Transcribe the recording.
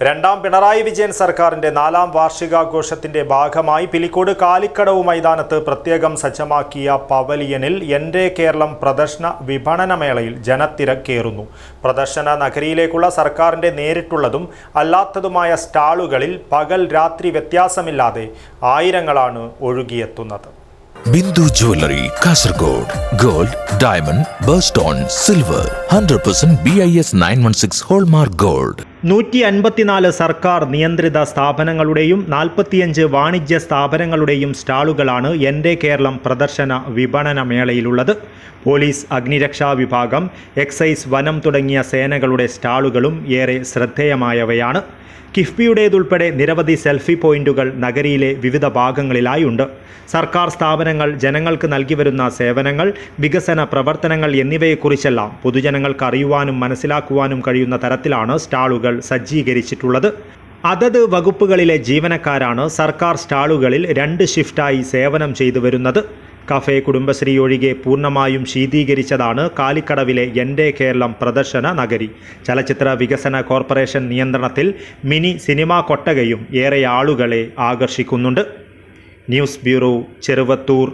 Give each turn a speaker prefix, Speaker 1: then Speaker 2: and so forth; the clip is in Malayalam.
Speaker 1: രണ്ടാം പിണറായി വിജയൻ സർക്കാരിന്റെ നാലാം വാർഷികാഘോഷത്തിന്റെ ഭാഗമായി പിലിക്കോട് കാലിക്കടവ് മൈതാനത്ത് പ്രത്യേകം സജ്ജമാക്കിയ പവലിയനിൽ എന്റെ കേരളം പ്രദർശന വിപണനമേളയിൽ ജനത്തിരക്കേറുന്നു പ്രദർശന നഗരിയിലേക്കുള്ള സർക്കാരിന്റെ നേരിട്ടുള്ളതും അല്ലാത്തതുമായ സ്റ്റാളുകളിൽ പകൽ രാത്രി വ്യത്യാസമില്ലാതെ ആയിരങ്ങളാണ് ഒഴുകിയെത്തുന്നത്.
Speaker 2: Bindu jewellery Kasaragod gold diamond birthstone silver hundred percent B I S nine one six hallmark gold.
Speaker 1: നൂറ്റി അൻപത്തിനാല് സർക്കാർ നിയന്ത്രിത സ്ഥാപനങ്ങളുടെയും നാൽപ്പത്തിയഞ്ച് വാണിജ്യ സ്ഥാപനങ്ങളുടെയും സ്റ്റാളുകളാണ് എന്റെ കേരളം പ്രദർശന വിപണന മേളയിലുള്ളത്. പോലീസ് അഗ്നിരക്ഷാ വിഭാഗം എക്സൈസ് വനം തുടങ്ങിയ സേനകളുടെ സ്റ്റാളുകളും ഏറെ ശ്രദ്ധേയമായവയാണ്. കിഫ്ബിയുടേതുൾപ്പെടെ നിരവധി സെൽഫി പോയിന്റുകൾ നഗരിയിലെ വിവിധ ഭാഗങ്ങളിലായുണ്ട്. സർക്കാർ സ്ഥാപനങ്ങൾ ജനങ്ങൾക്ക് നൽകി വരുന്ന സേവനങ്ങൾ വികസന പ്രവർത്തനങ്ങൾ എന്നിവയെക്കുറിച്ചെല്ലാം പൊതുജനങ്ങൾക്ക് അറിയുവാനും മനസ്സിലാക്കുവാനും കഴിയുന്ന തരത്തിലാണ് സജ്ജീകരിച്ചിട്ടുള്ളത്. അതത് വകുപ്പുകളിലെ ജീവനക്കാരാണ് സർക്കാർ സ്റ്റാളുകളിൽ രണ്ട് ഷിഫ്റ്റായി സേവനം ചെയ്തു വരുന്നത്. കഫേ കുടുംബശ്രീ ഒഴികെ പൂർണമായും ശീതീകരിച്ചതാണ് കാലിക്കടവിലെ എന്റെ കേരളം പ്രദർശന നഗരി. ചലച്ചിത്ര വികസന കോർപ്പറേഷൻ നിയന്ത്രണത്തിൽ മിനി സിനിമാ കൊട്ടകയും ഏറെ ആളുകളെ ആകർഷിക്കുന്നുണ്ട്. News bureau Cheruvathur.